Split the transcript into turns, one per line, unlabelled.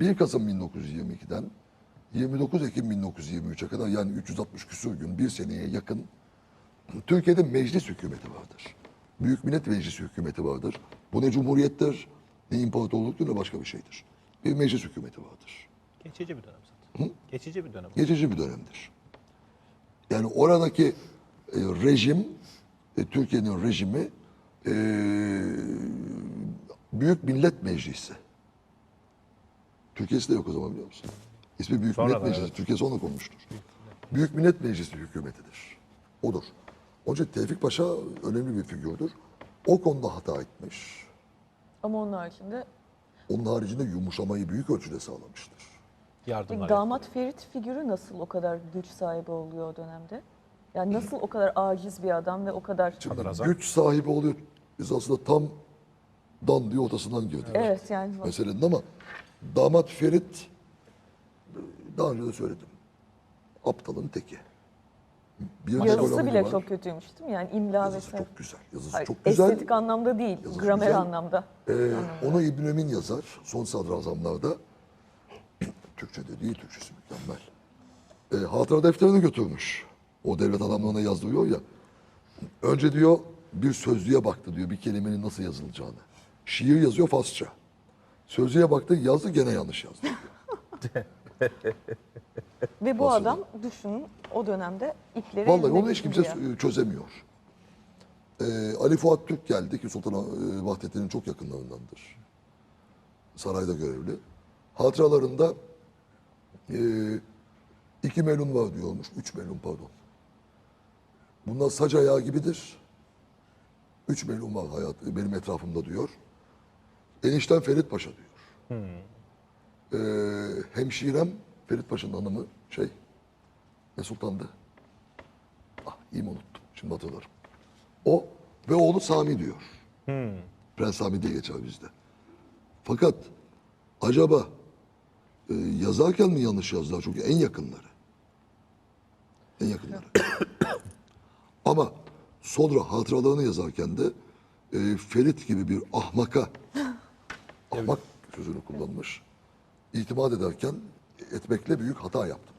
1 Kasım 1922'den 29 Ekim 1923'e kadar yani 360 küsur gün, bir seneye yakın Türkiye'de meclis hükümeti vardır. Büyük Millet Meclisi hükümeti vardır. Bu ne cumhuriyettir, ne imparatorluktur, ne başka bir şeydir. Bir meclis hükümeti vardır.
Geçici bir dönem zaten. Geçici bir dönem.
Geçici bir dönemdir. Yani oradaki e, rejim, e, Türkiye'nin rejimi e, Büyük Millet Meclisi. Türkiye'si de yok o zaman biliyor musun? İsmi Büyük
Sonradan,
Millet Meclisi.
evet.
Türkiye'si onunla konmuştur. Büyük Millet Meclisi hükümetidir. Odur. Onun için Tevfik Paşa önemli bir figürdür. O konuda hata etmiş.
Ama onun haricinde
Onun haricinde yumuşamayı büyük ölçüde sağlamıştır.
Yardımlar.
damat Ferit figürü nasıl o kadar güç sahibi oluyor o dönemde? Yani nasıl o kadar aciz bir adam ve o kadar...
Şimdi
Sadrazam.
güç sahibi oluyor. Biz aslında tam dan diye ortasından girdik.
Evet yani
Meselenin ama damat Ferit daha önce de söyledim. Aptalın teki. Bir
yazısı bile
var.
çok kötüymüş değil mi? Yani imla
Yazısı
vesaire.
çok güzel. Yazısı
Hayır,
çok güzel.
Estetik anlamda değil,
Yazısı
gramer
güzel.
anlamda.
Ee, onu İbn Emin yazar. Son sadrazamlarda. Türkçe'de değil, Türkçesi mükemmel. Ee, hatıra defterini götürmüş. O devlet adamlarına yazdırıyor ya. Önce diyor bir sözlüğe baktı diyor bir kelimenin nasıl yazılacağını. Şiir yazıyor Farsça. Sözlüğe baktı yazdı gene yanlış yazdı.
Ve bu
Nasıl?
adam düşünün o dönemde ipleri
Vallahi onu hiç kimse e, çözemiyor. Ee, Ali Fuat Türk geldi ki Sultan e, Vahdettin'in çok yakınlarındandır. Sarayda görevli. Hatıralarında e, iki melun var diyormuş. Üç melun pardon. Bunlar sac ayağı gibidir. Üç melun var hayat, benim etrafımda diyor. Enişten Ferit Paşa diyor. Ee, hemşirem Ferit Paşa'nın hanımı şey ne sultandı? Ah iyi mi unuttum? Şimdi hatırlarım. O ve oğlu Sami diyor. Prens Sami diye geçer bizde. Fakat acaba e, yazarken mi yanlış yazdılar? Çünkü en yakınları. En yakınları. Ama sonra hatıralarını yazarken de e, Ferit gibi bir ahmaka ahmak sözünü kullanmış. İtimat ederken etmekle büyük hata yaptım